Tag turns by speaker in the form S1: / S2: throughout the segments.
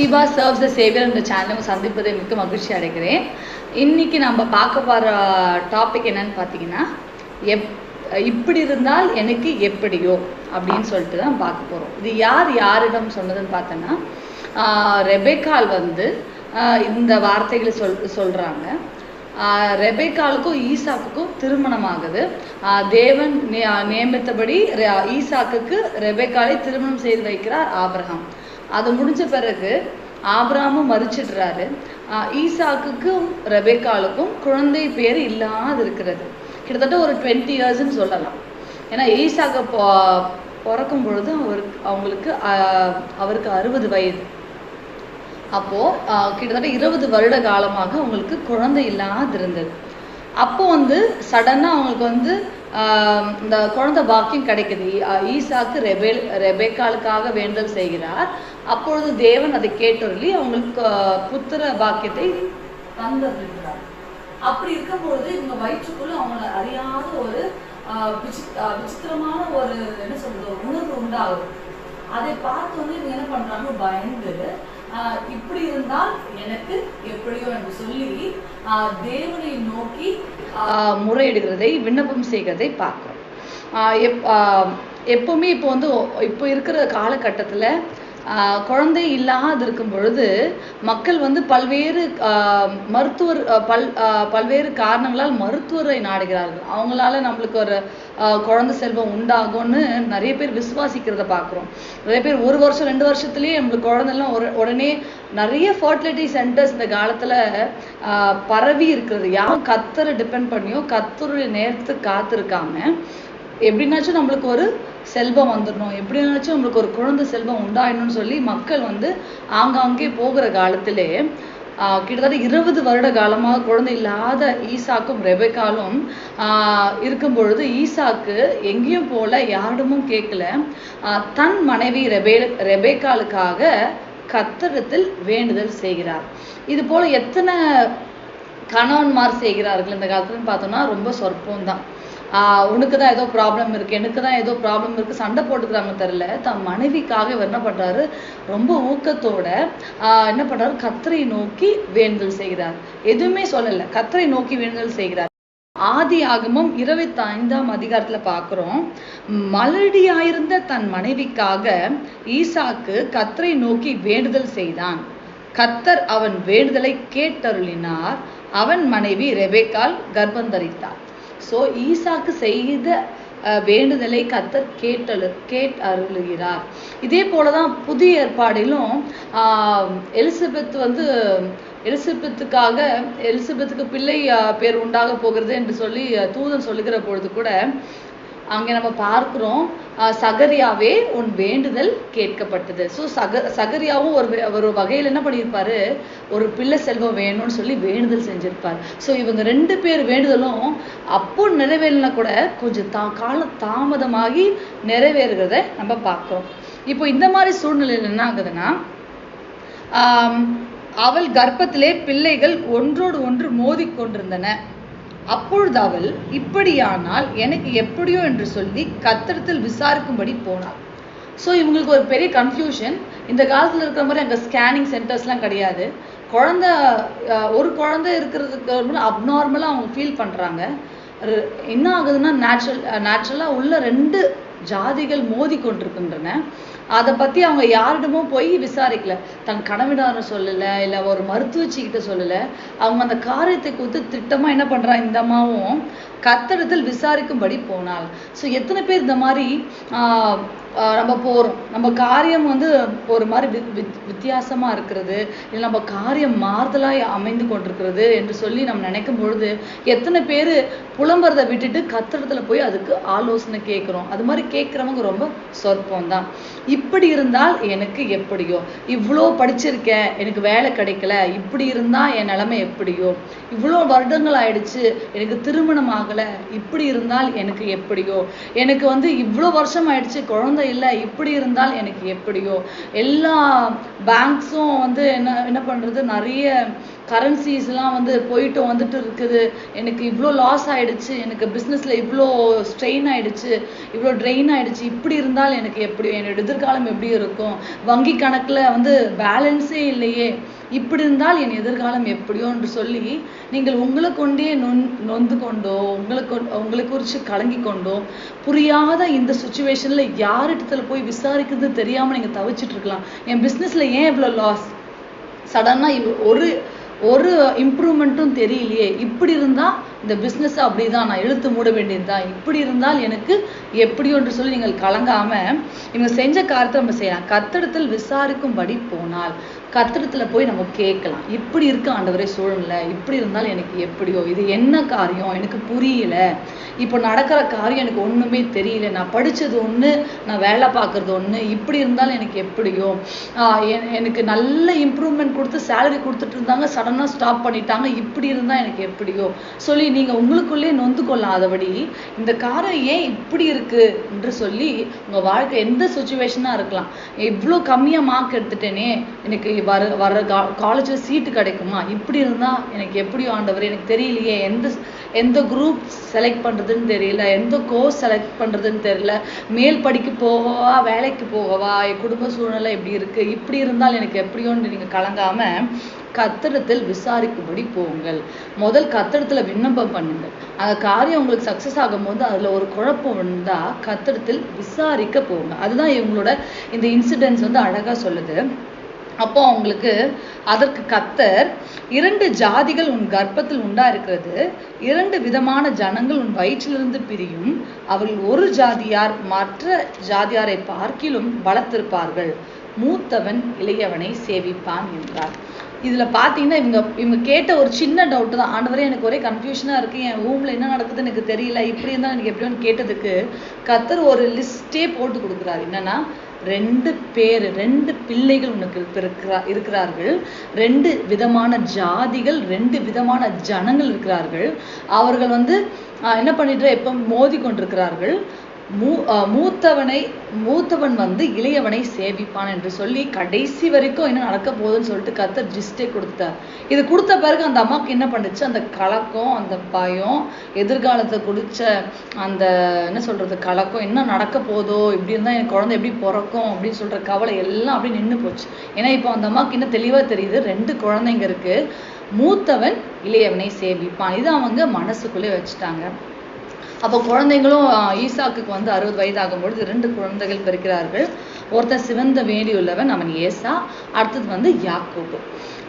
S1: Sheeba serves த Xavier என்ற சேனலும் சந்திப்பதை மிக்க மகிழ்ச்சி அடைகிறேன். இன்றைக்கி நம்ம பார்க்க போகிற டாபிக் என்னன்னு பார்த்தீங்கன்னா எப் இப்படி இருந்தால் எனக்கு எப்படியோ அப்படின்னு சொல்லிட்டு தான் பார்க்க போகிறோம் இது யார் யாரிடம் சொன்னதுன்னு பார்த்தோன்னா ரெபேக்கால் வந்து இந்த வார்த்தைகளை சொல் சொல்கிறாங்க ரெபேக்காலுக்கும் ஈசாக்குக்கும் திருமணம் ஆகுது. தேவன் நியமித்தபடி ஈசாக்குக்கு ரெபேக்காலை திருமணம் செய்து வைக்கிறார் ஆபிரகாம். அது முடிஞ்ச பிறகு ஆபிரகாமும் மறிச்சிடுறாரு. ஆஹ் ஈசாக்குக்கும் ரெபேக்காலுக்கும் குழந்தை பேர் இல்லாது இருக்கிறது. கிட்டத்தட்ட ஒரு டுவெண்ட்டி இயர்ஸ்ன்னு சொல்லலாம். ஏன்னா ஈசாக்கு போ பிறக்கும் பொழுது அவருக்கு அவங்களுக்கு அவருக்கு அறுபது வயது. அப்போ ஆஹ் கிட்டத்தட்ட இருபது வருட காலமாக அவங்களுக்கு குழந்தை இல்லாது இருந்தது. அப்போ வந்து சடனாக அவங்களுக்கு வந்து ஆஹ் இந்த குழந்தை பாக்கியம் கிடைக்குது. ஈசாக்கு ரெபேல் ரெபேக்காலுக்காக வேண்டல் செய்கிறார். அப்பொழுது தேவன் அதை கேட்டொருளி அவங்களுக்கு புத்திர பாக்கியத்தை தந்திருக்கிறார் அப்படி இருக்கும்பொழுது இவங்க வயிற்றுக்குள்ள அவங்கள அறியாத ஒரு விசித்திரமான ஒரு என்ன சொல்றது ஒரு உணர்வு உண்டாகுது. அதை பார்த்தோன்னே இவங்க என்ன பண்றாங்க பயந்து இப்படி இருந்தால் எனக்கு எப்படியோ என்று சொல்லி தேவனை நோக்கி முறையிடுகிறதை விண்ணப்பம் செய்கிறதை பார்க்கிறோம். எப் எப்பவுமே இப்போ வந்து இப்போ இருக்கிற காலகட்டத்தில் குழந்தை இல்லாது இருக்கும் பொழுது மக்கள் வந்து பல்வேறு ஆஹ் மருத்துவர் பல் பல்வேறு காரணங்களால் மருத்துவரை நாடுகிறார்கள். அவங்களால நம்மளுக்கு ஒரு ஆஹ் குழந்தை செல்வம் உண்டாகும்னு நிறைய பேர் விசுவாசிக்கிறத பார்க்குறோம். நிறைய பேர் ஒரு வருஷம் ரெண்டு வருஷத்துலேயே நம்மளுக்கு குழந்தைலாம் ஒரு உடனே நிறைய ஃபர்டிலிட்டி சென்டர்ஸ் இந்த காலத்துல ஆஹ் பரவி இருக்கிறது. யாரும் கத்தரை டிபெண்ட் பண்ணியோ கத்தருடைய நேரத்துக்கு காத்திருக்காம எப்படின்னாச்சும் நம்மளுக்கு ஒரு செல்வம் வந்துடணும். எப்படினாச்சும் நம்மளுக்கு ஒரு குழந்தை செல்வம் உண்டாயிடணும்னு சொல்லி மக்கள் வந்து ஆங்காங்கே போகிற காலத்திலே ஆஹ் கிட்டத்தட்ட இருபது வருட காலமாக குழந்தை இல்லாத ஈசாக்கும் ரெபெக்காலும் ஆஹ் இருக்கும் பொழுது ஈசாக்கு எங்கேயும் போல யாரிடமும் கேட்கல. தன் மனைவி ரெபே ரெபேக்காலுக்காக கத்தடத்தில் வேண்டுதல் செய்கிறார். இது போல எத்தனை கணவன்மார் செய்கிறார்கள் இந்த காலத்துலன்னு பார்த்தோம்னா ரொம்ப சொற்பம் தான் உனக்கு தான் ஏதோ ப்ராப்ளம் இருக்கு எனக்கு தான் ஏதோ ப்ராப்ளம் இருக்கு சண்டை போட்டுக்கிறாங்க தெரில தன் மனைவிக்காக இவர் என்ன பண்றாரு? ரொம்ப ஊக்கத்தோட ஆஹ் என்ன பண்றாரு? கத்திரை நோக்கி வேண்டுதல் செய்கிறார். எதுவுமே சொல்லலை. கத்தரை நோக்கி வேண்டுதல் செய்கிறார். ஆதி ஆகமம் இருபத்தி ஐந்தாம் அதிகாரத்துல பாக்குறோம். மலடியாயிருந்த தன் மனைவிக்காக ஈசாக்கு கத்தரை நோக்கி வேண்டுதல் செய்தான். கத்தர் அவன் வேண்டுதலை கேட்டருளினார். அவன் மனைவி ரெபேக்கால் கர்ப்பந்தரித்தார் சோ ஈசாக்கு செய்த அஹ், வேண்டுதலை கத்தர் கேட்டழு கேட் அருளுகிறார். இதே போலதான் புதிய ஏற்பாடிலும் ஆஹ், எலிசபெத் வந்து எலிசபெத்துக்காக எலிசபெத்துக்கு பிள்ளை பேர் உண்டாக போகிறது என்று சொல்லி தூதன் சொல்லுகிற பொழுது கூட அங்கே நம்ம பார்க்குறோம் சகரியாவே உன் வேண்டுதல் கேட்கப்பட்டது. ஸோ சக சகரியாவும் ஒரு ஒரு வகையில் என்ன பண்ணியிருப்பாரு? ஒரு பிள்ளை செல்வம் வேணும்னு சொல்லி வேண்டுதல் செஞ்சிருப்பார். ஸோ இவங்க ரெண்டு பேர் வேண்டுதலும் அப்போ நிறைவேறினா கூட கொஞ்சம் தா காலம் தாமதமாகி நிறைவேறுகிறத நம்ம பார்க்குறோம். இப்போ இந்த மாதிரி சூழ்நிலையில் என்ன ஆகுதுன்னா அவள் கர்ப்பத்திலே பிள்ளைகள் ஒன்றோடு ஒன்று மோதி கொண்டிருந்தன அப்பொழுது அவள் இப்படியானால் எனக்கு எப்படியோ என்று சொல்லி கத்திரத்தில் விசாரிக்கும்படி போனாள். ஸோ இவங்களுக்கு ஒரு பெரிய கன்ஃபியூஷன் இந்த காலத்துல இருக்கிற மாதிரி அங்கே ஸ்கேனிங் சென்டர்ஸ்லாம் கிடையாது. குழந்தை ஒரு குழந்தை இருக்கிறதுக்கு அப்நார்மலாக அவங்க ஃபீல் பண்றாங்க. என்ன ஆகுதுன்னா நேச்சுரல் நேச்சுரலாக உள்ள ரெண்டு ஜாதிகள் மோதி கொண்டிருக்கின்றன அதை பத்தி அவங்க யாரிடமும் போய் விசாரிக்கல. தன் கணவனார சொல்லலை இல்ல ஒரு மருத்துவச்சிக்கிட்ட சொல்லலை சொல்லல. அவங்க அந்த காரியத்தை குறித்து திட்டமா என்ன பண்றாங்க இந்த அம்மாவும் கத்தடத்தில் விசாரிக்கும்படி போனாள். ஸோ எத்தனை பேர் இந்த மாதிரி ஆஹ் நம்ம போகிறோம் நம்ம காரியம் வந்து ஒரு மாதிரி வித் வி- வித்தியாசமா இருக்கிறது. இல்லை நம்ம காரியம் மாறுதலாக அமைந்து கொண்டிருக்கிறது என்று சொல்லி நம்ம நினைக்கும் பொழுது எத்தனை பேர் புலம்புறதை விட்டுட்டு கத்திரத்தில் போய் அதுக்கு ஆலோசனை கேட்குறோம். அது மாதிரி கேட்குறவங்க ரொம்ப சொற்பம் தான் இப்படி இருந்தால் எனக்கு எப்படியோ? இவ்வளோ படிச்சிருக்கேன் எனக்கு வேலை கிடைக்கல. இப்படி இருந்தால் என் நிலைமை எப்படியோ? இவ்வளோ வருடங்கள் ஆயிடுச்சு எனக்கு திருமணம் ஆகலை. இப்படி இருந்தால் எனக்கு எப்படியோ? எனக்கு வந்து இவ்வளோ வருஷம் ஆயிடுச்சு குழந்தை குழந்தை இல்லை இப்படி இருந்தால் எனக்கு எப்படியோ. எல்லா பேங்க்ஸும் வந்து என்ன என்ன பண்றது? நிறைய கரன்சிஸ்லாம் வந்து போயிட்டு வந்துட்டு இருக்குது. எனக்கு இவ்வளோ லாஸ் ஆயிடுச்சு. எனக்கு பிஸ்னஸில் இவ்வளோ ஸ்ட்ரெயின் ஆயிடுச்சு. இவ்வளோ ட்ரெயின் ஆயிடுச்சு. இப்படி இருந்தால் எனக்கு எப்படி என்னோட எதிர்காலம் எப்படி இருக்கும்? வங்கி கணக்கில் வந்து பேலன்ஸே இல்லையே. இப்படி இருந்தால் என் எதிர்காலம் எப்படியோ என்று சொல்லி நீங்கள் உங்களை கொண்டே நொந் நொந்து கொண்டோ உங்களை உங்களை குறித்து கலங்கி கொண்டோ புரியாத இந்த சுச்சுவேஷனில் யார்கிட்டத்தில் போய் விசாரிக்கிறது தெரியாமல் நீங்கள் தவிச்சிட்டு இருக்கலாம். என் பிஸ்னஸில் ஏன் இவ்வளோ லாஸ் சடனா ஒரு ஒரு இம்ப்ரூவ்மெண்ட்டும் தெரியலையே. இப்படி இருந்தால் இந்த பிஸ்னஸ் அப்படிதான் நான் இழுத்து மூட வேண்டியதுதான் இப்படி இருந்தால் எனக்கு எப்படியோ என்று சொல்லி நீங்கள் கலங்காம இவங்க செஞ்ச காரியத்தை நம்ம செய்யலாம். கத்திடத்தில் விசாரிக்கும்படி போனால் கத்திடத்துல போய் நம்ம கேட்கலாம். இப்படி இருக்க ஆண்டவரே சூழ்நிலை. இப்படி இருந்தால் எனக்கு எப்படியோ இது என்ன காரியம்? எனக்கு புரியல. இப்போ நடக்கிற காரியம் எனக்கு ஒண்ணுமே தெரியல. நான் படிச்சது ஒண்ணு நான் வேலை பார்க்கறது ஒண்ணு இப்படி இருந்தால் எனக்கு எப்படியோ? எனக்கு நல்ல இம்ப்ரூவ்மெண்ட் கொடுத்து சேலரி கொடுத்துட்டு இருந்தாங்க சடனாக ஸ்டாப் பண்ணிட்டாங்க இப்படி இருந்தால் எனக்கு எப்படியோ? சொல்லி நீங்க உங்களுக்குள்ளே நொந்து கொள்ளாதபடி இந்த காரம் ஏன் இப்படி இருக்கு என்று சொல்லி உங்க வாழ்க்கை எந்த சுச்சுவேஷனாக இருக்கலாம். இவ்வளோ கம்மியா மார்க் எடுத்துட்டேனே எனக்கு வர வர காலேஜில் சீட்டு கிடைக்குமா? இப்படி இருந்தா எனக்கு எப்படி ஆண்டவர் எனக்கு தெரியலையே எந்த எந்த குரூப் செலக்ட் பண்றதுன்னு தெரியல எந்த கோர்ஸ் செலக்ட் பண்றதுன்னு தெரியல மேல் படிக்க போகவா வேலைக்கு போகவா என் குடும்ப சூழ்நிலை எப்படி இருக்கு? இப்படி இருந்தால் எனக்கு எப்படியோன்னு நீங்கள் கலங்காம கத்திரத்தில் விசாரிக்கும்படி போங்கள். முதல் கத்திரத்தில் விண்ணப்பம் பண்ணுங்கள். அந்த காரியம் உங்களுக்கு சக்சஸ் ஆகும்போது அதுல ஒரு குழப்பம் இருந்தால் கத்திரத்தில் விசாரிக்க போங்க. அதுதான் இவங்களோட இந்த இன்சிடென்ட்ஸ் வந்து அழகா சொல்லுது. அப்போ அவங்களுக்கு அதற்கு கத்தர் இரண்டு ஜாதிகள் உன் கர்ப்பத்தில் உண்டா இருக்கிறது இரண்டு விதமான ஜனங்கள் உன் வயிற்றிலிருந்து பிரியும். அவர்கள் ஒரு ஜாதியார் மற்ற ஜாதியாரை பார்க்கிலும் பலத்திருப்பார்கள் மூத்தவன் இளையவனை சேவிப்பான் என்றார். இதுல பாத்தீங்கன்னா இவங்க இவங்க கேட்ட ஒரு சின்ன டவுட் தான். ஆண்டவரே எனக்கு ஒரே கன்ஃபியூஷனாக இருக்கு. என் ரூம்ல என்ன நடக்குதுன்னு எனக்கு தெரியல. இப்படி இருந்தா எனக்கு எப்படின்னு கேட்டதுக்கு கத்தர் ஒரு லிஸ்டே போட்டு கொடுக்குறாரு. என்னன்னா ரெண்டு பேர் ரெண்டு பிள்ளைகள் உனக்கு இருக்கிறா இருக்கிறார்கள். ரெண்டு விதமான ஜாதிகள் ரெண்டு விதமான ஜனங்கள் இருக்கிறார்கள். அவர்கள் வந்து ஆஹ், என்ன பண்ணிட்டு எப்போ மோதி கொண்டிருக்கிறார்கள் மூ மூத்தவனை மூத்தவன் வந்து இளையவனை சேவிப்பான் என்று சொல்லி கடைசி வரைக்கும் என்ன நடக்க போகுதுன்னு சொல்லிட்டு கத்தர் ஜிஸ்டே கொடுத்தார் இது கொடுத்த பிறகு அந்த அம்மாவுக்கு என்ன பண்ணுச்சு? அந்த கலக்கம் அந்த பயம் எதிர்காலத்தை குடிச்ச அந்த என்ன சொல்றது கலக்கம் என்ன நடக்க போதோ இப்படி இருந்தால் என் குழந்தை எப்படி பிறக்கும் அப்படின்னு சொல்ற கவலை எல்லாம் அப்படியே நின்று போச்சு. ஏன்னா இப்போ அந்த அம்மாவுக்கு இன்னும் தெளிவாக தெரியுது ரெண்டு குழந்தைங்க இருக்கு. மூத்தவன் இளையவனை சேவிப்பான் இதை அவங்க மனசுக்குள்ளே வச்சுட்டாங்க. அப்போ குழந்தைங்களும் ஈசாக்குக்கு வந்து அறுபது வயதாகும் பொழுது ரெண்டு குழந்தைகள் பிறக்கிறார்கள். ஒருத்தன் சிவந்த வேண்டியுள்ளவன் அவன் ஏசா அடுத்தது வந்து யாக்கோபு.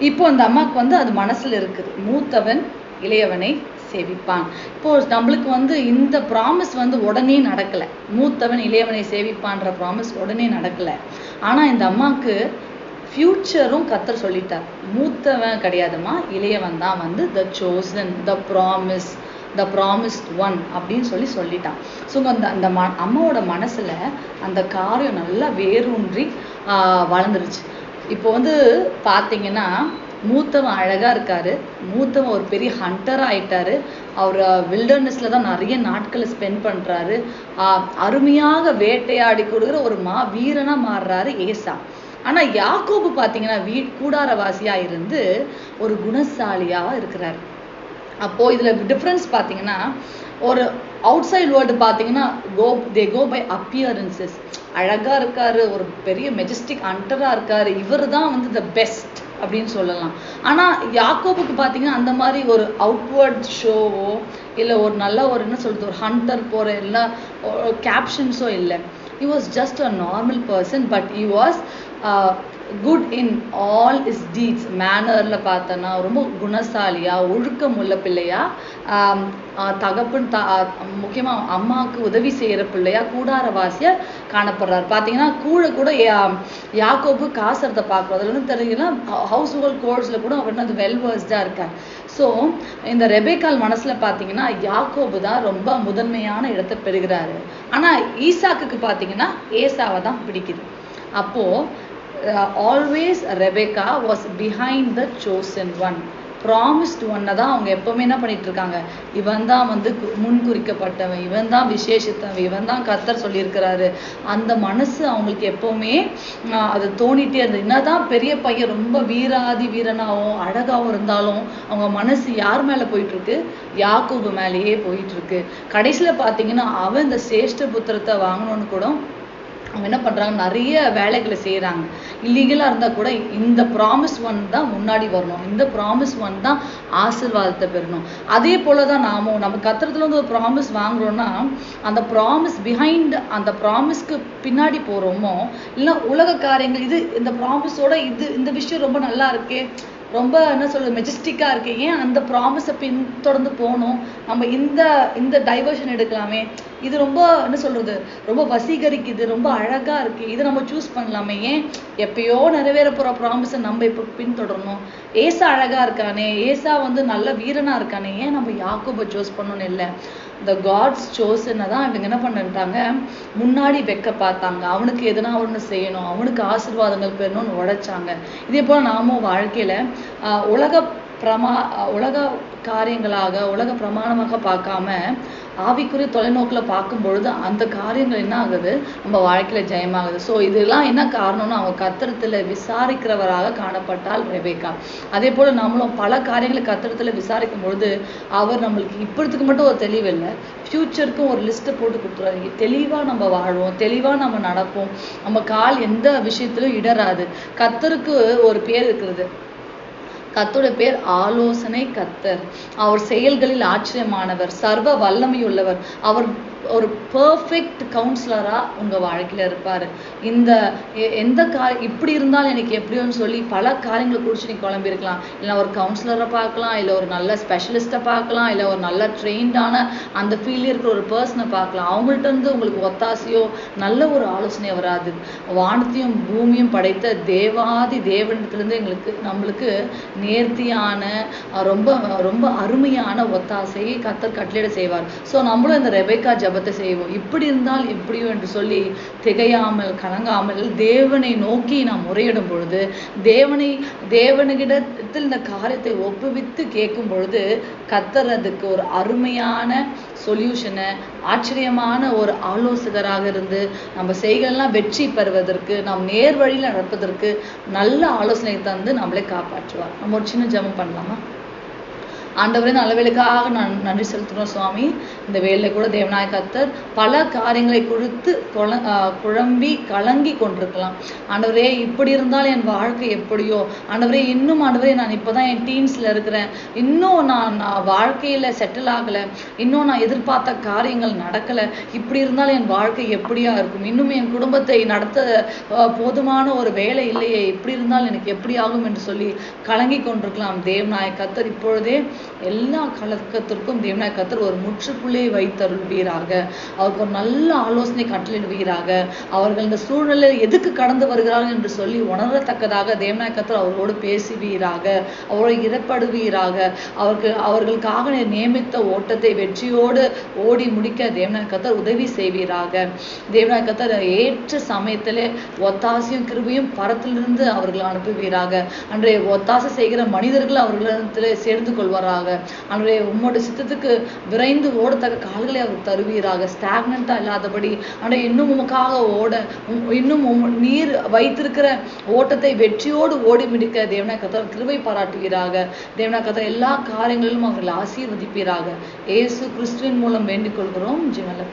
S1: இப்போ அந்த அம்மாவுக்கு வந்து அது மனசில் இருக்குது. மூத்தவன் இளையவனை சேவிப்பான். இப்போ நம்மளுக்கு வந்து இந்த ப்ராமிஸ் வந்து உடனே நடக்கலை. மூத்தவன் இளையவனை சேவிப்பான்ற ப்ராமிஸ் உடனே நடக்கலை. ஆனால் இந்த அம்மாவுக்கு ஃப்யூச்சரும் கத்தர் சொல்லிட்டார். மூத்தவன் கிடையாதும்மா இளையவன் தான் வந்து the chosen the promise the promised one அப்படின்னு சொல்லி சொல்லிட்டான். ஸோ அந்த அந்த ம அம்மாவோட மனசுல அந்த காரியம் நல்லா வேரூன்றி வளர்ந்துருச்சு. இப்போ வந்து பார்த்தீங்கன்னா மூத்தவன் அழகா இருக்காரு. மூத்தவன் ஒரு பெரிய ஹண்டர் ஆயிட்டாரு. அவர் வில்டர்னஸ்ல தான் நிறைய நாட்களை ஸ்பெண்ட் பண்றாரு. அருமையாக வேட்டையாடி கொடுக்குற ஒரு மா வீரனாக மாறுறாரு ஏசா. ஆனா யாக்கோபு பார்த்தீங்கன்னா வீ கூடாரவாசியாக இருந்து ஒரு குணசாலியாக இருக்கிறாரு. அப்போது இதில் டிஃப்ரென்ஸ் பார்த்தீங்கன்னா ஒரு அவுட் சைடு வேர்ல்டு பார்த்தீங்கன்னா கோ தே கோ பை அப்பியரன்சஸ் அழகாக இருக்காரு ஒரு பெரிய மெஜஸ்டிக் அண்டராக இருக்காரு. இவர் தான் வந்து த பெஸ்ட் அப்படின்னு சொல்லலாம். ஆனால் யாக்கோபுக்கு பார்த்தீங்கன்னா அந்த மாதிரி ஒரு அவுட்வேர்ட் ஷோவோ இல்லை ஒரு நல்ல ஒரு என்ன சொல்கிறது ஒரு ஹண்டர் போகிற எல்லா கேப்ஷன்ஸோ இல்லை. He was just a normal person but he was good in all his deeds மேனரில் மேனர்ல பார்த்தோன்னா ரொம்ப குணசாலியா ஒழுக்கம் உள்ள பிள்ளையா ஆஹ் தகப்பன் த முக்கியமாக முக்கியமா அம்மாவுக்கு உதவி செய்யற பிள்ளையா கூடாரவாசியா காணப்படுறாரு. பாத்தீங்கன்னா கூட கூட யா- யாக்கோபு காசரத்தை பார்க்குறோம். இருந்து தெரியுதுன்னா ஹவுஸ் ஹோல்ட் கோர்ஸ்ல கூட அவர் வந்து வெல் இருக்கார். ஸோ இந்த ரெபேக்கால் மனசுல பார்த்தீங்கன்னா யாக்கோபு தான் ரொம்ப முதன்மையான இடத்தை பெறுகிறாரு. ஆனா ஈசாக்குக்கு பாத்தீங்கன்னா ஏசாவை தான் பிடிக்குது. அப்போ always Rebecca was behind the chosen one promised ஒன்னை தான் அவங்க எப்பவுமே என்ன பண்ணிட்டு இருக்காங்க? இவன் தான் வந்து முன்குறிக்கப்பட்டவன் இவன் தான் விசேஷித்தவன் இவன் தான் கத்தர் சொல்லியிருக்கிறாரு. அந்த மனசு அவங்களுக்கு எப்பவுமே ஆஹ் அது தோணிட்டே இருந்தது. என்னதான் பெரிய பையன் ரொம்ப வீராதி வீரனாகவும் அழகாவும் இருந்தாலும் அவங்க மனசு யார் மேல போயிட்டு இருக்கு யாக்கூபு மேலேயே போயிட்டு இருக்கு கடைசியில பாத்தீங்கன்னா அவன் இந்த சேஷ்ட புத்திரத்தை வாங்கணும்னு கூட அவங்க என்ன பண்றாங்க? நிறைய வேலைகளை செய்கிறாங்க இல்லீகலாக இருந்தா கூட இந்த ப்ராமிஸ் ஒன் தான் முன்னாடி வரணும். இந்த ப்ராமிஸ் ஒன் தான் ஆசிர்வாதத்தை பெறணும். அதே போல தான் நாமும் நம்ம கத்துறதுல இருந்து ஒரு ப்ராமிஸ் வாங்குறோம்னா அந்த ப்ராமிஸ் பிஹைண்ட் அந்த ப்ராமிஸ்க்கு பின்னாடி போறோமோ இல்லை உலக காரியங்கள் இது இந்த ப்ராமிஸோட இது இந்த விஷயம் ரொம்ப நல்லா இருக்கே ரொம்ப என்ன சொல்றது மெஜஸ்டிக்காக இருக்கு. ஏன் அந்த ப்ராமிஸை பின்தொடர்ந்து போகணும்? நம்ம இந்த இந்த டைவர்ஷன் எடுக்கலாமே. இது ரொம்ப என்ன சொல்றது ரொம்ப வசீகரிக்குது ரொம்ப அழகா இருக்கு. இதை நம்ம சூஸ் பண்ணலாமே. ஏன்? எப்பயோ நிறைவேற போற ப்ராமிஸை நம்ம இப்போ பின்தொடரணும். ஏசா அழகா இருக்கானே. ஏசா வந்து நல்ல வீரனா இருக்கானே. ஏன் நம்ம யாக்கோபை சூஸ் பண்ணணும்னு இல்லை? இந்த காட்ஸ் சோசனை தான் இவங்க என்ன பண்ணிட்டாங்க? முன்னாடி வெக்க பார்த்தாங்க. அவனுக்கு எதனா ஒன்று செய்யணும். அவனுக்கு ஆசீர்வாதங்கள் பெறணும்னு உழைச்சாங்க இதே போல் நாமும் வாழ்க்கையில் உலக பிரமா உலக காரியங்களாக உலக பிரமாணமாக பார்க்காம ஆவிக்குரிய தொலைநோக்குல பார்க்கும் பொழுது அந்த காரியங்கள் என்ன ஆகுது? நம்ம வாழ்க்கையில ஜெயமாகுது. ஸோ இதெல்லாம் என்ன காரணம்னா அவங்க கத்திரத்தில் விசாரிக்கிறவராக காணப்பட்டால் ரெபேக்கா. அதே போல நம்மளும் பல காரியங்களை கத்திரத்தில் விசாரிக்கும் பொழுது அவர் நம்மளுக்கு இப்படித்துக்கு மட்டும் ஒரு தெளிவு இல்லை. ஃப்யூச்சருக்கும் ஒரு லிஸ்ட்டை போட்டு கொடுத்துருவாரு. தெளிவா நம்ம வாழ்வோம். தெளிவா நம்ம நடப்போம். நம்ம கால் எந்த விஷயத்திலும் இடராது கத்தருக்கு ஒரு பேர் இருக்கிறது. கத்தோட பேர் ஆலோசனை கத்தர். அவர் செயல்களில் ஆச்சரியமானவர் சர்வ வல்லமையுள்ளவர். அவர் ஒரு பெர்ஃபெக்ட் கவுன்சிலரா உங்க வாழ்க்கையில இருப்பாரு. இந்த எ- எந்த கா இப்படி இருந்தாலும் எனக்கு எப்படியோன்னு சொல்லி பல காரியங்களை குறித்து நீ குழம்பியிருக்கலாம். இல்லை ஒரு கவுன்சிலரை பார்க்கலாம் இல்லை ஒரு நல்ல ஸ்பெஷலிஸ்ட்டை பார்க்கலாம் இல்லை ஒரு நல்ல ட்ரெயின்டான அந்த ஃபீல்டில் இருக்கிற ஒரு பர்சனை பார்க்கலாம். அவங்கள்ட்ட இருந்து உங்களுக்கு ஒத்தாசையோ நல்ல ஒரு ஆலோசனை வராது. வானத்தையும் பூமியும் படைத்த தேவாதி தேவனிடத்துலேருந்து எங்களுக்கு நம்மளுக்கு நேர்த்தியான ரொம்ப ரொம்ப அருமையான ஒத்தாசையை கத்தர் கட்டளையிட செய்வார். ஸோ நம்மளும் இந்த ரெபேக்கா ஜபத்தை செய்வோம். இப்படி இருந்தால் இப்படியோ என்று சொல்லி திகையாமல் கலங்காமல் தேவனை நோக்கி நாம் முறையிடும் பொழுது தேவனை தேவனுகிடத்தில் இந்த காரியத்தை ஒப்புவித்து கேட்கும் பொழுது கத்தர் அதுக்கு ஒரு அருமையான சொல்யூஷனை ஆச்சரியமான ஒரு ஆலோசகராக இருந்து நம்ம செய்களெல்லாம் வெற்றி பெறுவதற்கு நாம் நேர் வழியில் நடப்பதற்கு நல்ல ஆலோசனை தந்து நம்மளை காப்பாற்றுவார். நம்ம ஒரு சின்ன ஜபம் பண்ணலாமா? ஆண்டவரே நல்ல வேலைக்காக நான் நன்றி செலுத்துகிறோம் சுவாமி. இந்த வேலையில் கூட தேவநாய கத்தர் பல காரியங்களை குறித்து குழ குழம்பி கலங்கி கொண்டிருக்கலாம். ஆண்டவரே இப்படி இருந்தால் என் வாழ்க்கை எப்படியோ? ஆண்டவரே இன்னும் ஆண்டவரே நான் இப்போ தான் என் டீன்ஸில் இருக்கிறேன். இன்னும் நான் நான் வாழ்க்கையில் செட்டில் ஆகலை. இன்னும் நான் எதிர்பார்த்த காரியங்கள் நடக்கலை. இப்படி இருந்தால் என் வாழ்க்கை எப்படியா இருக்கும்? இன்னும் என் குடும்பத்தை நடத்த போதுமான ஒரு வேலை இல்லையே. இப்படி இருந்தால் எனக்கு எப்படி ஆகும் என்று சொல்லி கலங்கி கொண்டிருக்கலாம். தேவநாய கத்தர் இப்பொழுதே எல்லா கலக்கத்திற்கும் தேவநாய கத்தர் ஒரு முற்றுப்புள்ளை வைத்தருள்வீராக. அவருக்கு ஒரு நல்ல ஆலோசனை கட்டளிடுவீராக அவர்கள் இந்த சூழ்நிலையில் எதுக்கு கடந்து வருகிறார்கள் என்று சொல்லி உணரத்தக்கதாக தேவநாய கத்தர் அவர்களோடு பேசுவீராக. அவரோடு இடப்படுவீராக அவருக்கு அவர்களுக்காக நியமித்த ஓட்டத்தை வெற்றியோடு ஓடி முடிக்க தேவநாய கத்தர் உதவி செய்வீராக. தேவநாய கத்தர் ஏற்ற சமயத்திலே ஒத்தாசையும் கிருபியும் பரத்திலிருந்து அவர்கள் அனுப்புவீராக. அன்றைய ஒத்தாசை செய்கிற மனிதர்கள் அவர்களிடத்தில் சேர்ந்து கொள்வாராக. அன்றைய உம்மோட சித்தத்துக்கு விரைந்து ஓடத்தக்க கால்களை அவர் தருவீராக. ஸ்டாக்னண்டா இல்லாதபடி ஆனால் இன்னும் உமக்காக ஓட இன்னும் உம் நீர் வைத்திருக்கிற ஓட்டத்தை வெற்றியோடு ஓடி முடிக்க தேவனா கத்தர் கிருவை பாராட்டுவீராக. தேவனா கத்தர் எல்லா காரியங்களிலும் அவர்கள் ஆசீர்வதிப்பீராக. இயேசு கிறிஸ்துவின் மூலம் வேண்டிக் கொள்கிறோம். ஜீவனல